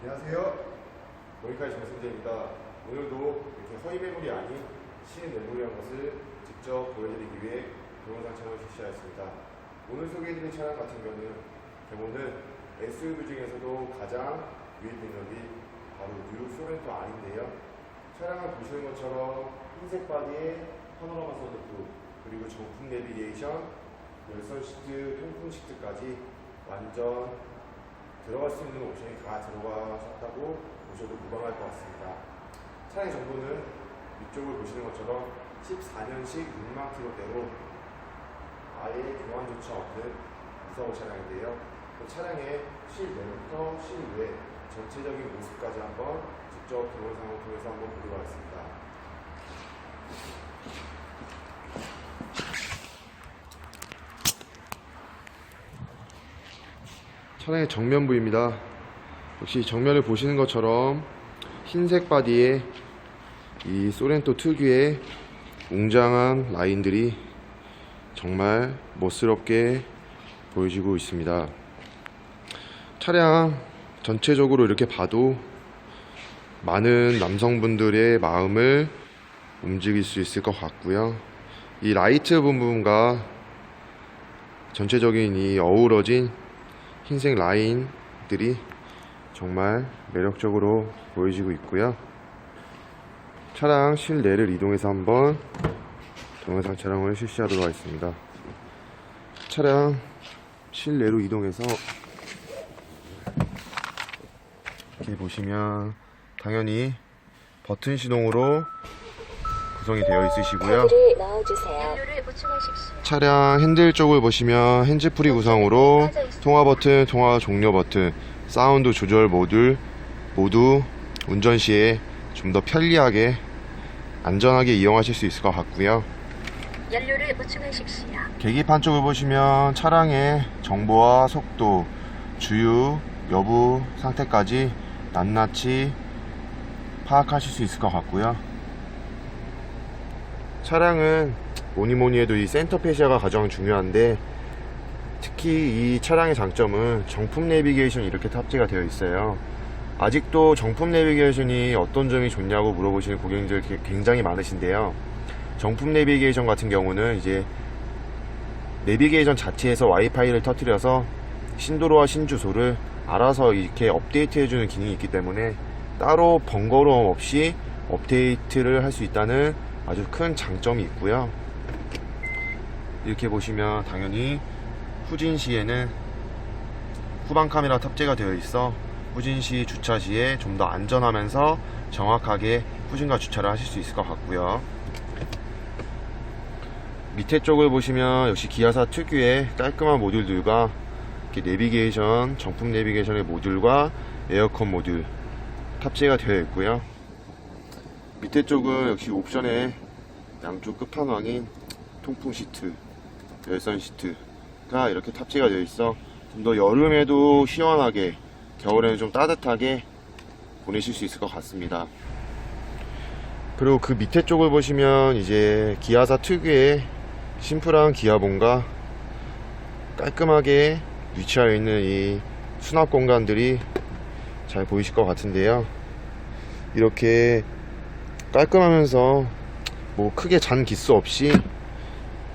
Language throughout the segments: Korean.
안녕하세요. 모니카의 정승재입니다. 오늘도 이렇게 허위 매물이 아닌 신 매물이라는 것을 직접 보여드리기 위해 동영상 촬영을 실시하였습니다. 오늘 소개해드릴 차량 같은 경우는 경우는 SUV 중에서도 가장 유입 능력이 바로 뉴 소렌토 R인데요. 차량을 보시는 것처럼 흰색 바디에 파노라마 선루프 그리고 정품 내비게이션, 열선 시트, 통풍 시트까지 완전 들어갈 수 있는 옵션이 다 들어가셨다고 보셔도 무방할 것 같습니다. 차량의 정보는 위쪽을 보시는 것처럼 14년식 6만 킬로대로 아예 교환조차 없는 무사고 차량인데요. 그 차량의 실내부터 실외 전체적인 모습까지 한번 직접 동영상을 통해서 한번 보도록 하겠습니다. 차량의 정면부입니다. 역시 정면을 보시는 것처럼 흰색 바디에 이 소렌토 특유의 웅장한 라인들이 정말 멋스럽게 보여지고 있습니다. 차량 전체적으로 이렇게 봐도 많은 남성분들의 마음을 움직일 수 있을 것 같고요. 이 라이트 부분과 전체적인 이 어우러진 흰색 라인들이 정말 매력적으로 보여지고 있고요. 차량 실내를 이동해서 한번 동영상 촬영을 실시하도록 하겠습니다. 차량 실내로 이동해서 이렇게 보시면 당연히 버튼 시동으로 구성이 되어 있으시고요. 차량 핸들 쪽을 보시면 핸즈프리 구성으로 통화 버튼, 통화 종료 버튼, 사운드 조절 모듈 모두 운전 시에 좀 더 편리하게 안전하게 이용하실 수 있을 것 같고요. 연료를 보충하십시오. 계기판 쪽을 보시면 차량의 정보와 속도, 주유, 여부 상태까지 낱낱이 파악하실 수 있을 것 같고요. 차량은 뭐니 뭐니 해도 이 센터 페시아가 가장 중요한데 특히 이 차량의 장점은 정품 내비게이션이 이렇게 탑재가 되어 있어요. 아직도 정품 내비게이션이 어떤 점이 좋냐고 물어보시는 고객님들 게- 굉장히 많으신데요. 정품 내비게이션 같은 경우는 이제 내비게이션 자체에서 와이파이를 터뜨려서 신도로와 신주소를 알아서 이렇게 업데이트 해주는 기능이 있기 때문에 따로 번거로움 없이 업데이트를 할 수 있다는 아주 큰 장점이 있고요. 이렇게 보시면 당연히 후진 시에는 후방 카메라 탑재가 되어 있어 후진 시 주차 시에 좀 더 안전하면서 정확하게 후진과 주차를 하실 수 있을 것 같고요. 밑에 쪽을 보시면 역시 기아사 특유의 깔끔한 모듈들과 이렇게 내비게이션, 정품 내비게이션의 모듈과 에어컨 모듈 탑재가 되어 있고요. 밑에 쪽은 역시 옵션에 양쪽 끝판왕인 통풍 시트, 열선 시트가 이렇게 탑재가 되어 있어 좀 더 여름에도 시원하게, 겨울에는 좀 따뜻하게 보내실 수 있을 것 같습니다. 그리고 그 밑에 쪽을 보시면 이제 기아사 특유의 심플한 기아봉과 깔끔하게 위치하여 있는 이 수납 공간들이 잘 보이실 것 같은데요. 이렇게 깔끔하면서 뭐 크게 잔 기스 없이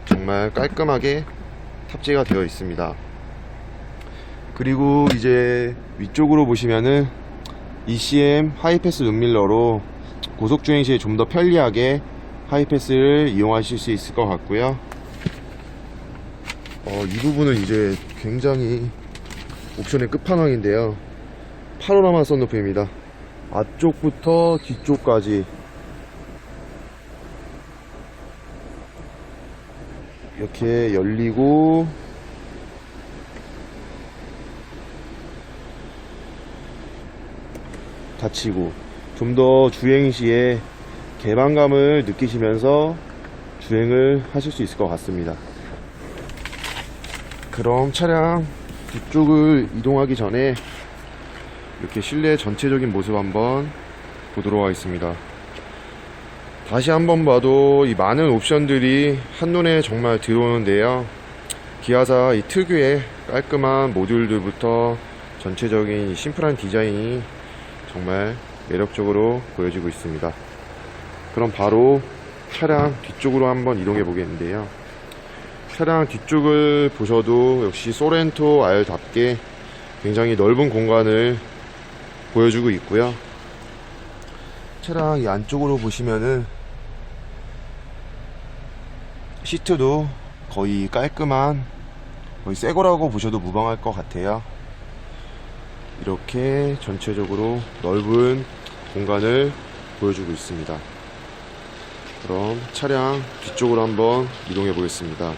정말 깔끔하게 탑재가 되어 있습니다. 그리고 이제 위쪽으로 보시면은 ECM 하이패스 룸밀러로 고속주행 시에 좀 더 편리하게 하이패스를 이용하실 수 있을 것 같고요. 어, 이 부분은 이제 굉장히 옵션의 끝판왕인데요. 파노라마 선루프입니다. 앞쪽부터 뒤쪽까지 이렇게 열리고 닫히고 좀 더 주행 시에 개방감을 느끼시면서 주행을 하실 수 있을 것 같습니다. 그럼 차량 뒤쪽을 이동하기 전에 이렇게 실내 전체적인 모습 한번 보도록 하겠습니다. 다시 한번 봐도 이 많은 옵션들이 한눈에 정말 들어오는데요. 기아사 이 특유의 깔끔한 모듈들부터 전체적인 이 심플한 디자인이 정말 매력적으로 보여지고 있습니다. 그럼 바로 차량 뒤쪽으로 한번 이동해 보겠는데요. 차량 뒤쪽을 보셔도 역시 소렌토 R답게 굉장히 넓은 공간을 보여주고 있고요. 차량 이 안쪽으로 보시면은 시트도 거의 깔끔한 거의 새 거라고 보셔도 무방할 것 같아요. 이렇게 전체적으로 넓은 공간을 보여주고 있습니다. 그럼 차량 뒤쪽으로 한번 이동해 보겠습니다.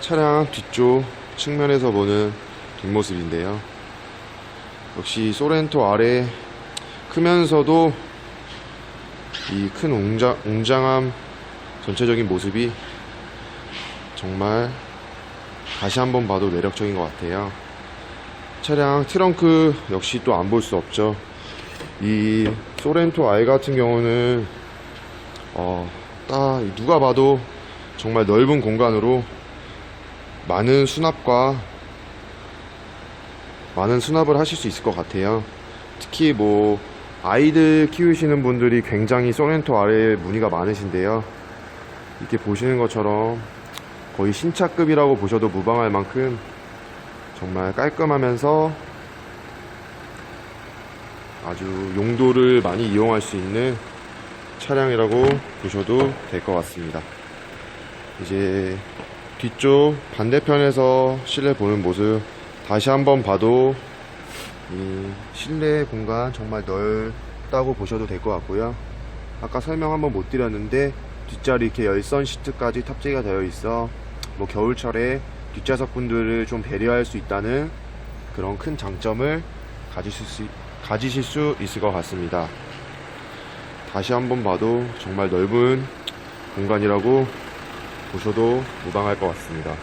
차량 뒤쪽 측면에서 보는 뒷모습인데요. 역시 소렌토 아래 크면서도 이 큰 웅장, 웅장함 전체적인 모습이 정말 다시 한번 봐도 매력적인 것 같아요. 차량 트렁크 역시 또 안 볼 수 없죠. 이 소렌토 I 같은 경우는 어, 딱 누가 봐도 정말 넓은 공간으로 많은 수납과 많은 수납을 하실 수 있을 것 같아요. 특히 뭐 아이들 키우시는 분들이 굉장히 소렌토 아래에 문의가 많으신데요. 이렇게 보시는 것처럼 거의 신차급이라고 보셔도 무방할 만큼 정말 깔끔하면서 아주 용도를 많이 이용할 수 있는 차량이라고 보셔도 될 것 같습니다. 이제 뒤쪽 반대편에서 실내 보는 모습 다시 한번 봐도 이 실내 공간 정말 넓다고 보셔도 될 것 같고요. 아까 설명 한번 못 드렸는데 뒷자리 이렇게 열선 시트까지 탑재가 되어 있어 뭐 겨울철에 뒷좌석 분들을 좀 배려할 수 있다는 그런 큰 장점을 가지실 수, 가지실 수 있을 것 같습니다. 다시 한번 봐도 정말 넓은 공간이라고 보셔도 무방할 것 같습니다.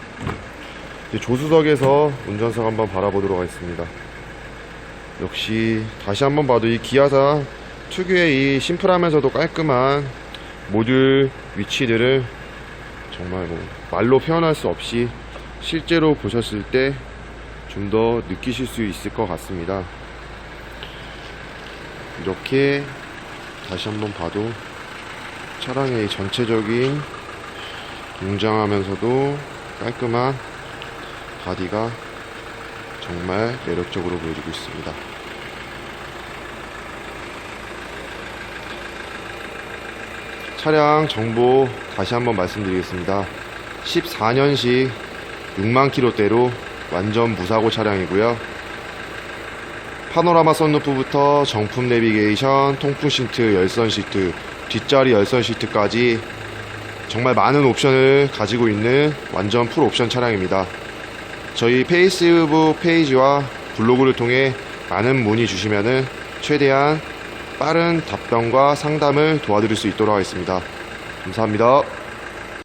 이제 조수석에서 운전석 한번 바라보도록 하겠습니다. 역시 다시 한번 봐도 이 기아사 특유의 이 심플하면서도 깔끔한 모듈 위치들을 정말 뭐 말로 표현할 수 없이 실제로 보셨을 때 좀 더 느끼실 수 있을 것 같습니다. 이렇게 다시 한번 봐도 차량의 전체적인 웅장하면서도 깔끔한 바디가 정말 매력적으로 보여지고 있습니다. 차량 정보 다시 한번 말씀드리겠습니다. 14년식 6만 킬로대로 완전 무사고 차량이고요. 파노라마 선루프부터 정품 내비게이션, 통풍 시트, 열선 시트, 뒷자리 열선 시트까지 정말 많은 옵션을 가지고 있는 완전 풀 옵션 차량입니다. 저희 페이스북 페이지와 블로그를 통해 많은 문의 주시면은 최대한 빠른 답변과 상담을 도와드릴 수 있도록 하겠습니다. 감사합니다.